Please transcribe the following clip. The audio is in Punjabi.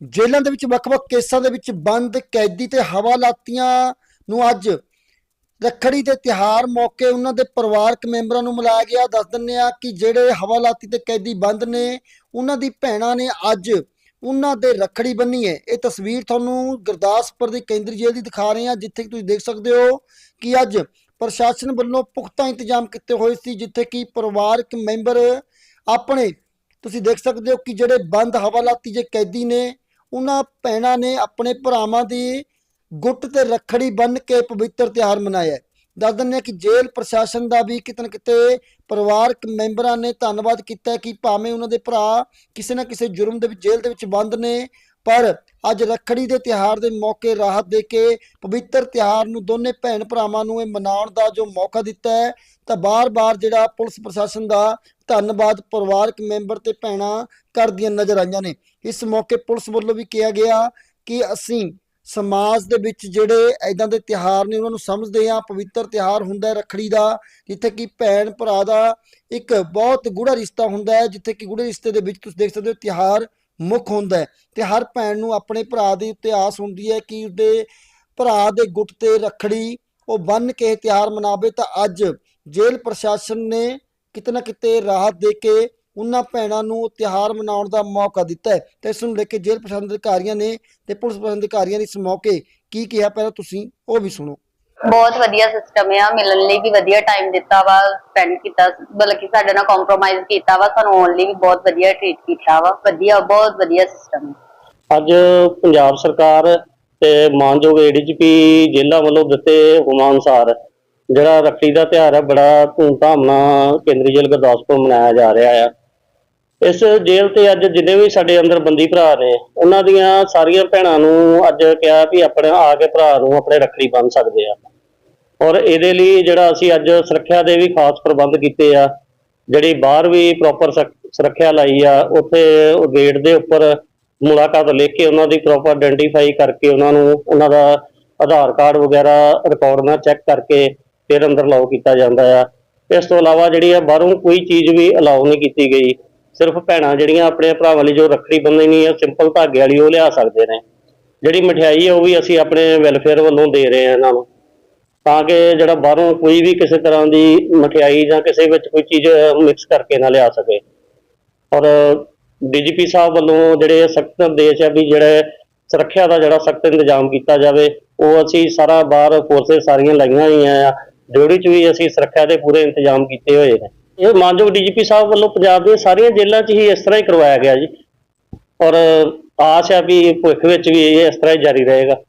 ਜੇਲ੍ਹਾਂ ਦੇ ਵਿੱਚ ਵੱਖ-ਵੱਖ ਕੇਸਾਂ ਦੇ ਵਿੱਚ ਬੰਦ, ਕੈਦੀ ਤੇ ਹਵਾਲਾਤੀਆਂ ਨੂੰ ਅੱਜ ਰੱਖੜੀ ਦੇ ਤਿਹਾਰ ਮੌਕੇ ਉਹਨਾਂ ਦੇ ਪਰਿਵਾਰਕ ਮੈਂਬਰਾਂ ਨੂੰ ਮਿਲਾਇਆ ਗਿਆ। ਦੱਸ ਦਿੰਨੇ ਆ ਕਿ ਜਿਹੜੇ ਹਵਾਲਾਤੀ ਤੇ ਕੈਦੀ ਬੰਦ ਨੇ, ਉਹਨਾਂ ਦੀ ਭੈਣਾਂ ਨੇ ਅੱਜ ਉਹਨਾਂ ਦੇ ਰੱਖੜੀ ਬੰਨੀ ਹੈ। ਇਹ ਤਸਵੀਰ ਤੁਹਾਨੂੰ ਗੁਰਦਾਸਪੁਰ ਦੀ ਕੇਂਦਰੀ ਜੇਲ੍ਹ ਦੀ ਦਿਖਾ ਰਹੇ ਹਾਂ, ਜਿੱਥੇ ਕਿ ਤੁਸੀਂ ਦੇਖ ਸਕਦੇ ਹੋ ਕਿ ਅੱਜ ਪ੍ਰਸ਼ਾਸਨ ਵੱਲੋਂ ਪੁਖਤਾ ਇੰਤਜ਼ਾਮ ਕੀਤੇ ਹੋਏ ਸੀ, ਜਿੱਥੇ ਕਿ ਪਰਿਵਾਰਕ ਮੈਂਬਰ ਆਪਣੇ, ਤੁਸੀਂ ਦੇਖ ਸਕਦੇ ਹੋ ਕਿ ਜਿਹੜੇ ਬੰਦ ਹਵਾਲਾਤੀ ਜੇ ਕੈਦੀ ਨੇ ਉਹਨਾਂ ਭੈਣਾਂ ਨੇ ਆਪਣੇ ਭਰਾਵਾਂ ਦੀ ਗੁੱਟ ਤੇ ਰੱਖੜੀ ਬੰਨ ਕੇ ਪਵਿੱਤਰ ਤਿਉਹਾਰ ਮਨਾਇਆ ਦੱਸ ਦਿੰਦੇ ਹਾਂ ਕਿ ਜੇਲ੍ਹ ਪ੍ਰਸ਼ਾਸਨ ਦਾ ਵੀ ਕਿਤੇ ਨਾ ਕਿਤੇ ਪਰਿਵਾਰਕ ਮੈਂਬਰਾਂ ਨੇ ਧੰਨਵਾਦ ਕੀਤਾ ਕਿ ਭਾਵੇਂ ਉਹਨਾਂ ਦੇ ਭਰਾ ਕਿਸੇ ਨਾ ਕਿਸੇ ਜੁਰਮ ਦੇ ਵਿੱਚ ਜੇਲ੍ਹ ਦੇ ਵਿੱਚ ਬੰਦ ਨੇ, ਪਰ ਅੱਜ ਰੱਖੜੀ ਦੇ ਤਿਉਹਾਰ ਦੇ ਮੌਕੇ ਰਾਹਤ ਦੇ ਕੇ ਪਵਿੱਤਰ ਤਿਉਹਾਰ ਨੂੰ ਦੋਨੇ ਭੈਣ ਭਰਾਵਾਂ ਨੂੰ ਇਹ ਮਨਾਉਣ ਦਾ ਜੋ ਮੌਕਾ ਦਿੱਤਾ ਹੈ, ਤਾਂ ਬਾਰ-ਬਾਰ ਜਿਹੜਾ ਪੁਲਿਸ ਪ੍ਰਸ਼ਾਸਨ ਦਾ ਧੰਨਵਾਦ ਪਰਿਵਾਰਕ ਮੈਂਬਰ ਤੇ ਭੈਣਾਂ ਕਰਦੀਆਂ ਨਜ਼ਰ ਆਈਆਂ ਨੇ। ਇਸ ਮੌਕੇ ਪੁਲਿਸ ਵੱਲੋਂ ਵੀ ਕਿਹਾ ਗਿਆ ਕਿ ਅਸੀਂ ਸਮਾਜ ਦੇ ਵਿੱਚ ਜਿਹੜੇ ਐਦਾਂ ਦੇ ਤਿਹਾਰ ਨੇ, ਉਹਨਾਂ ਨੂੰ ਸਮਝਦੇ ਹਾਂ। ਪਵਿੱਤਰ ਤਿਹਾਰ ਹੁੰਦਾ ਹੈ ਰੱਖੜੀ ਦਾ, ਜਿੱਥੇ ਕਿ ਭੈਣ ਭਰਾ ਦਾ ਇੱਕ ਬਹੁਤ ਗੂੜਾ ਰਿਸ਼ਤਾ ਹੁੰਦਾ ਹੈ, ਜਿੱਥੇ ਕਿ ਗੂੜੇ ਰਿਸ਼ਤੇ ਦੇ ਵਿੱਚ ਤੁਸੀਂ ਦੇਖ ਸਕਦੇ ਹੋ ਤਿਹਾਰ ਮੁੱਖ ਹੁੰਦਾ ਹੈ ਤੇ ਹਰ ਭੈਣ ਨੂੰ ਆਪਣੇ ਭਰਾ ਦੀ ਉੱਤੇ ਆਸ ਹੁੰਦੀ ਹੈ ਕਿ ਉਸਦੇ ਭਰਾ ਦੇ ਗੁੱਟ ਤੇ ਰੱਖੜੀ ਉਹ ਬੰਨ ਕੇ ਤਿਹਾਰ ਮਨਾਵੇ ਤਾਂ ਅੱਜ ਜੇਲ੍ਹ ਪ੍ਰਸ਼ਾਸਨ ਨੇ ਕਿਤੇ ਨਾ ਕਿਤੇ ਰਾਹਤ ਦੇ ਕੇ ਉਹਨਾਂ ਭੈਣਾਂ ਨੂੰ ਤਿਹਾਰ ਮਨਾਉਣ ਦਾ ਮੌਕਾ ਦਿੱਤਾ ਹੈ। ਤੇ ਇਸ ਨੂੰ ਲੈ ਕੇ ਜੇਲ੍ਹ ਪ੍ਰਸ਼ਾਸਨ ਅਧਿਕਾਰੀਆਂ ਨੇ ਤੇ ਪੁਲਿਸ ਪ੍ਰਸ਼ਾਸਨ ਅਧਿਕਾਰੀਆਂ ਨੇ ਇਸ ਮੌਕੇ ਕੀ ਕਿਹਾ? ਪਹਿਲਾਂ ਤੁਸੀਂ ਉਹ ਵੀ ਸੁਣੋ। ਬਹੁਤ ਵਧੀਆ ਸਿਸਟਮ ਆ, ਮਿਲਣ ਲਈ ਵੀ ਵਧੀਆ ਟਾਈਮ ਦਿੱਤਾ ਵਾ ਸਪੈਂਡ ਕੀਤਾ ਬਲਕਿ ਸਾਡੇ ਨਾਲ ਕੰਪਰੋਮਾਈਜ਼ ਕੀਤਾ ਵਾ, ਸਾਨੂੰ ਆਉਣ ਲਈ ਵੀ ਬਹੁਤ ਵਧੀਆ ਟ੍ਰੀਟ ਕੀਤਾ ਵਾ, ਵਧੀਆ, ਬਹੁਤ ਵਧੀਆ ਸਿਸਟਮ ਅੱਜ ਪੰਜਾਬ ਸਰਕਾਰ ਤੇ ਮਾਨਯੋਗ ਏਡੀਜੀਪੀ ਜ਼ਿਲ੍ਹਾ ਵੱਲੋਂ ਦਿੱਤੇ ਹੁਕਮਾਂ ਅਨੁਸਾਰ, ਜਿਹੜਾ ਰੱਖੜੀ ਦਾ ਤਿਉਹਾਰ ਹੈ ਬੜਾ ਧੂਮਧਾਮ ਨਾਲ ਕੇਂਦਰੀ ਜੇਲ੍ਹ ਗੁਰਦਾਸਪੁਰ ਮਨਾਇਆ ਜਾ ਰਿਹਾ ਆ। ਇਸ ਜੇਲ੍ਹ ਤੇ ਅੱਜ ਜਿੰਨੇ ਵੀ ਸਾਡੇ ਅੰਦਰ ਬੰਦੀ ਭਰਾ ਨੇ, ਉਹਨਾਂ ਦੀਆਂ ਸਾਰੀਆਂ ਭੈਣਾਂ ਨੂੰ ਅੱਜ ਕਿਹਾ ਵੀ ਆਪਣੇ ਆ ਕੇ ਭਰਾ ਨੂੰ ਆਪਣੇ ਰੱਖੜੀ ਬੰਨ ਸਕਦੇ ਆ। ਔਰ ਇਹਦੇ ਲਈ ਜਿਹੜਾ ਅਸੀਂ ਅੱਜ ਸੁਰੱਖਿਆ ਦੇ ਵੀ ਖਾਸ ਪ੍ਰਬੰਧ ਕੀਤੇ ਆ, ਜਿਹੜੀ ਬਾਹਰ ਵੀ ਪ੍ਰੋਪਰ ਸੁਰੱਖਿਆ ਲਾਈ ਆ, ਉੱਥੇ ਉਹ ਗੇਟ ਦੇ ਉੱਪਰ ਮੁਲਾਕਾਤ ਲਿਖ ਕੇ ਉਹਨਾਂ ਦੀ ਪ੍ਰੋਪਰ ਆਇਡੈਂਟੀਫਾਈ ਕਰਕੇ ਉਹਨਾਂ ਨੂੰ, ਉਹਨਾਂ ਦਾ ਆਧਾਰ ਕਾਰਡ ਵਗੈਰਾ ਰਿਕਾਰਡ ਨਾਲ ਚੈੱਕ ਕਰਕੇ ਫਿਰ ਅੰਦਰ ਅਲਾਉ ਕੀਤਾ ਜਾਂਦਾ ਆ। ਇਸ ਤੋਂ ਇਲਾਵਾ ਜਿਹੜੀ ਆ ਬਾਹਰੋਂ ਕੋਈ ਚੀਜ਼ ਵੀ ਅਲਾਉ ਨਹੀਂ ਕੀਤੀ ਗਈ। ਸਿਰਫ ਭੈਣਾਂ ਜਿਹੜੀਆਂ ਆਪਣੇ ਭਰਾਵਾਂ ਲਈ ਜੋ ਰੱਖੜੀ ਬੰਨਣੀ ਹੈ ਸਿੰਪਲ ਧਾਗੇ ਵਾਲੀ ਉਹ ਲਿਆ ਸਕਦੇ ਨੇ। ਜਿਹੜੀ ਮਠਿਆਈ ਹੈ ਉਹ ਵੀ ਅਸੀਂ ਆਪਣੇ ਵੈਲਫੇਅਰ ਵੱਲੋਂ ਦੇ ਰਹੇ ਹਾਂ ਇਹਨਾਂ ਨੂੰ। ਤਾਂ ਕਿ ਜਿਹੜਾ ਬਾਹਰੋਂ ਕੋਈ ਵੀ ਕਿਸੇ ਤਰ੍ਹਾਂ ਦੀ ਮਠਿਆਈ ਜਾਂ ਕਿਸੇ ਵਿੱਚ ਕੋਈ ਚੀਜ਼ ਮਿਕਸ ਕਰਕੇ ਨਾ ਲਿਆ ਸਕੇ। ਔਰ ਡੀਜੀਪੀ ਸਾਹਿਬ ਵੱਲੋਂ ਜਿਹੜੇ ਸਖਤ ਨਿਰਦੇਸ਼ ਹੈ ਵੀ ਜਿਹੜੇ ਸੁਰੱਖਿਆ ਦਾ ਜਿਹੜਾ ਸਖਤ ਇੰਤਜ਼ਾਮ ਕੀਤਾ ਜਾਵੇ, ਉਹ ਅਸੀਂ ਸਾਰਾ ਬਾਹਰ ਫੋਰਸਸ ਸਾਰੀਆਂ ਲਾਈਆਂ ਹੋਈਆਂ ਆ। ਡਿਊਟੀ 'ਚ ਵੀ ਅਸੀਂ ਸੁਰੱਖਿਆ ਦੇ ਪੂਰੇ ਇੰਤਜ਼ਾਮ ਕੀਤੇ ਹੋਏ ਨੇ। ਇਹ ਮਾਨਯੋਗ ਡੀਜੀਪੀ ਸਾਹਿਬ ਵੱਲੋਂ ਪੰਜਾਬ ਦੀਆਂ ਸਾਰੀਆਂ ਜੇਲ੍ਹਾਂ 'ਚ ਹੀ ਇਸ ਤਰ੍ਹਾਂ ਹੀ ਕਰਵਾਇਆ ਗਿਆ ਜੀ। ਔਰ ਆਸ ਹੈ ਵੀ ਭਵਿੱਖ ਵਿੱਚ ਵੀ ਇਹ ਇਸ ਤਰ੍ਹਾਂ ਹੀ ਜਾਰੀ ਰਹੇਗਾ।